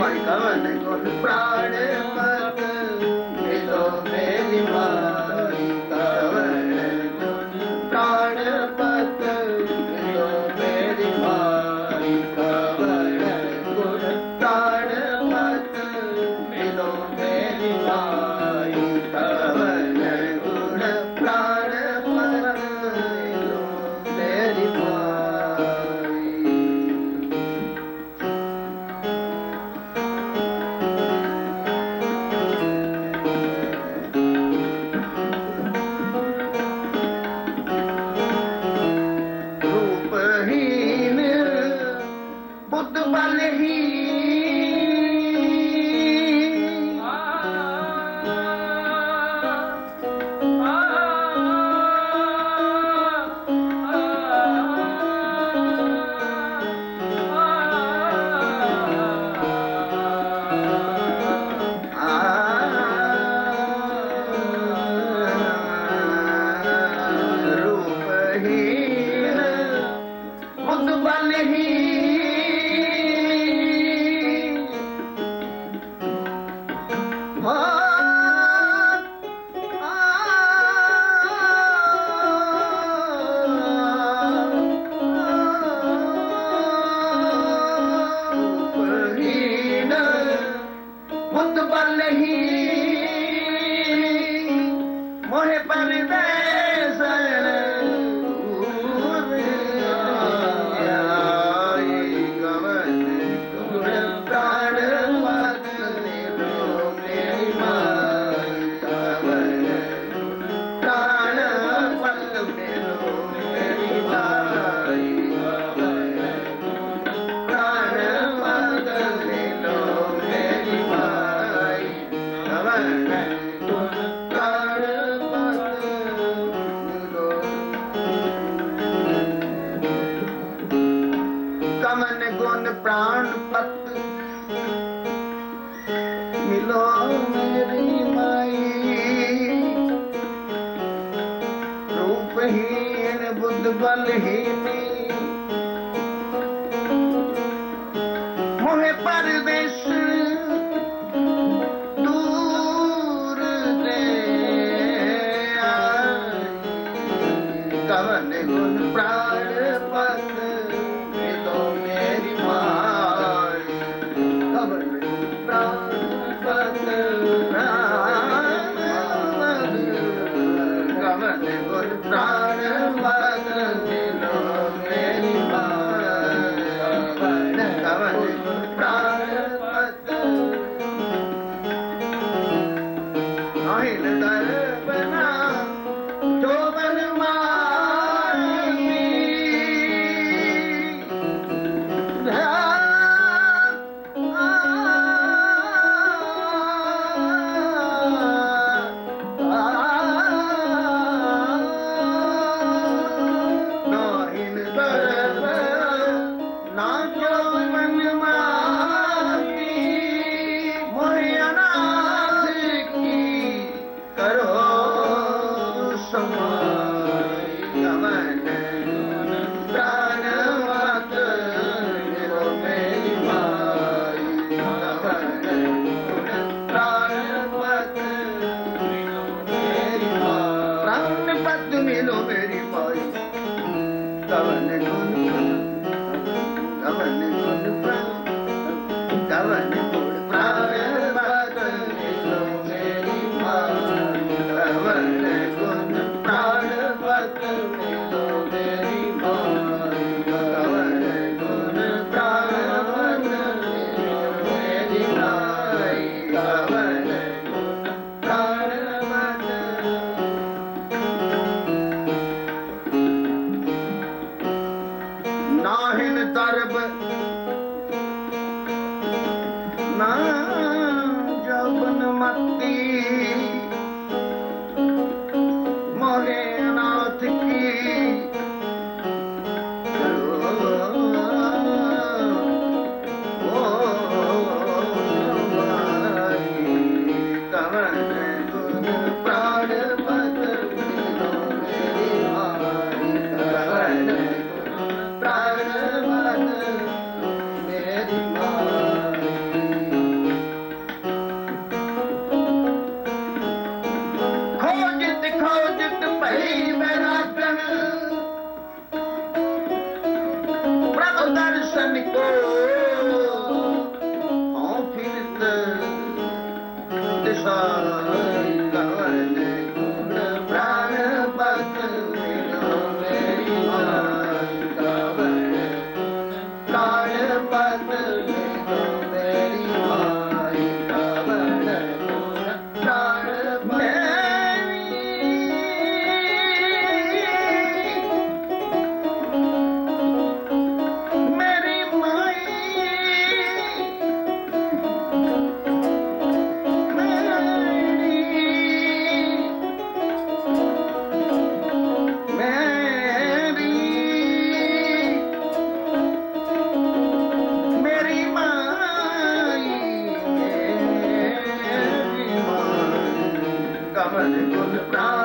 my God, I'm going to ਬਲਹੀਨੀ। ਮੋਹੇ ਕਵਨ ਗੁਣ ਪ੍ਰਾਣ ਪਤ ਮਿਲੋ ਮੇਰੀ ਮਾਈ। ਕਵਨ ਗੁਣ ਪ੍ਰਾਣ Gracias.